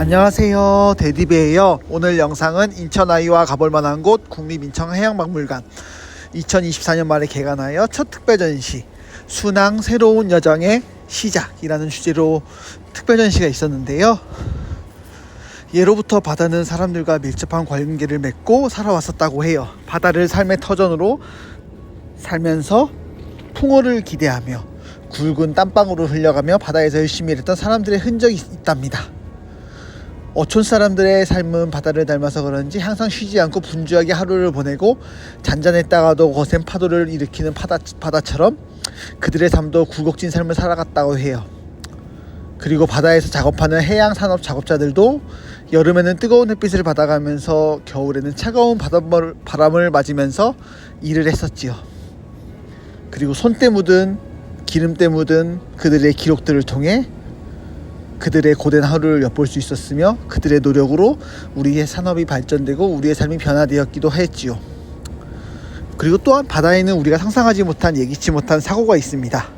안녕하세요. 데디베예요. 오늘 영상은 인천 아이와 가볼 만한 곳 국립인천해양박물관. 2024년 말에 개관하여 첫 특별 전시 순항 새로운 여정의 시작이라는 주제로 특별 전시가 있었는데요. 예로부터 바다는 사람들과 밀접한 관계를 맺고 살아왔었다고 해요. 바다를 삶의 터전으로 살면서 풍어를 기대하며 굵은 땀방울을 흘려가며 바다에서 열심히 일했던 사람들의 흔적이 있답니다 어촌 사람들의 삶은 바다를 닮아서 그런지 항상 쉬지 않고 분주하게 하루를 보내고 잔잔했다가도 거센 파도를 일으키는 바다, 바다처럼 그들의 삶도 굴곡진 삶을 살아갔다고 해요. 그리고 바다에서 작업하는 해양 산업 작업자들도 여름에는 뜨거운 햇빛을 받아가면서 겨울에는 차가운 바닷물, 바람을 맞으면서 일을 했었지요. 그리고 손때 묻은 기름때 묻은 그들의 기록들을 통해 그들의 고된 하루를 엿볼 수 있었으며 그들의 노력으로 우리의 산업이 발전되고 우리의 삶이 변화되었기도 했지요. 그리고 또한 바다에는 우리가 상상하지 못한 예기치 못한 사고가 있습니다.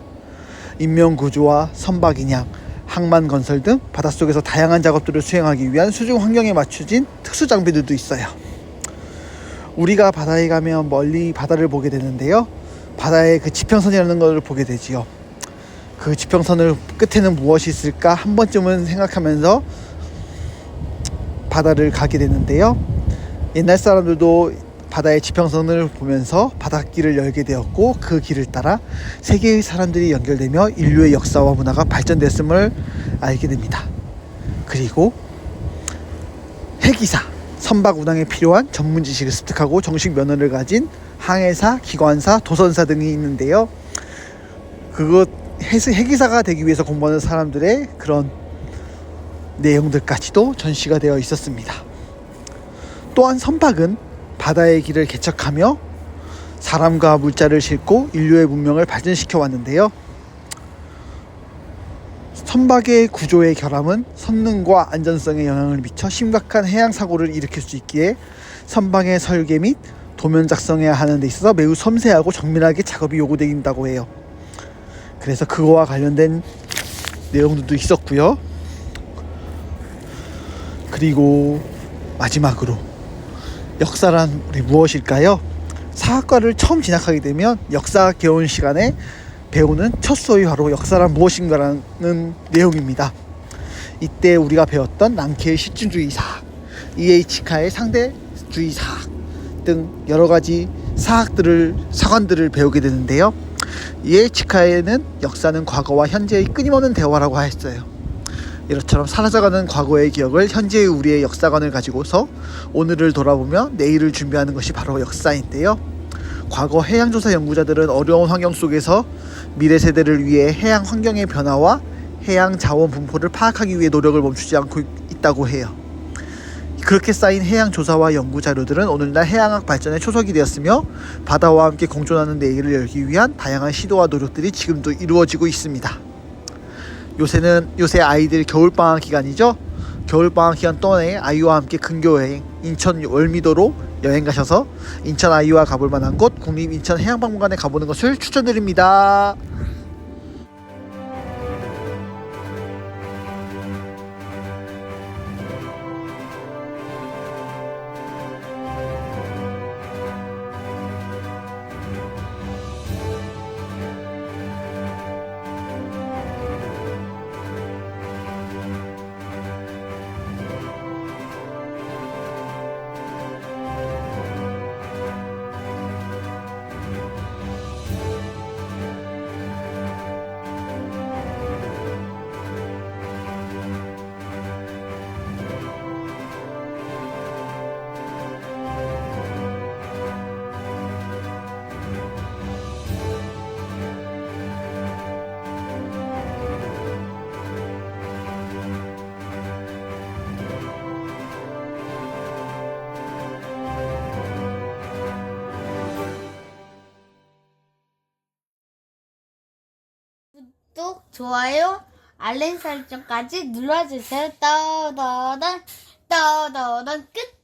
인명 구조와 선박 인양, 항만 건설 등 바닷속에서 다양한 작업들을 수행하기 위한 수중 환경에 맞춰진 특수 장비들도 있어요. 우리가 바다에 가면 멀리 바다를 보게 되는데요. 바다의 그 지평선이라는 것을 보게 되지요. 그 지평선을 끝에는 무엇이 있을까 한 번쯤은 생각하면서 바다를 가게 되는데요. 옛날 사람들도 바다의 지평선을 보면서 바닷길을 열게 되었고 그 길을 따라 세계의 사람들이 연결되며 인류의 역사와 문화가 발전됐음을 알게 됩니다. 그리고 해기사, 선박 운항에 필요한 전문 지식을 습득하고 정식 면허를 가진 항해사, 기관사, 도선사 등이 있는데요. 그것 해기사가 되기 위해서 공부하는 사람들의 그런 내용들까지도 전시가 되어 있었습니다. 또한 선박은 바다의 길을 개척하며 사람과 물자를 싣고 인류의 문명을 발전시켜 왔는데요. 선박의 구조의 결함은 성능과 안전성에 영향을 미쳐 심각한 해양 사고를 일으킬 수 있기에 선박의 설계 및 도면 작성해야 하는 데 있어서 매우 섬세하고 정밀하게 작업이 요구된다고 해요. 그래서 그거와 관련된 내용들도 있었고요. 그리고 마지막으로 역사란 우리 무엇일까요? 사학과를 처음 진학하게 되면 역사 개원 시간에 배우는 첫 바로 역사란 무엇인가라는 내용입니다. 이때 우리가 배웠던 랑케의 실증주의 사학, EH카의 상대주의 사학 등 여러 가지 사학들을 사관들을 배우게 되는데요. EH카에는 역사는 과거와 현재의 끊임없는 대화라고 하였어요. 이렇처럼 사라져가는 과거의 기억을 현재의 우리의 역사관을 가지고서 오늘을 돌아보며 내일을 준비하는 것이 바로 역사인데요. 과거 해양조사 연구자들은 어려운 환경 속에서 미래 세대를 위해 해양 환경의 변화와 해양 자원 분포를 파악하기 위해 노력을 멈추지 않고 있다고 해요. 그렇게 쌓인 해양 조사와 연구 자료들은 오늘날 해양학 발전의 초석이 되었으며 바다와 함께 공존하는 내일을 열기 위한 다양한 시도와 노력들이 지금도 이루어지고 있습니다. 요새는 요새 아이들 겨울 방학 기간이죠. 겨울 방학 기간 동안에 아이와 함께 근교 여행 인천 월미도로 여행 가셔서 인천 아이와 가볼 만한 곳 국립 인천 해양박물관에 가보는 것을 추천드립니다. 구독, 좋아요, 알림 설정까지 눌러주세요. 떠더던, 떠더던 끝!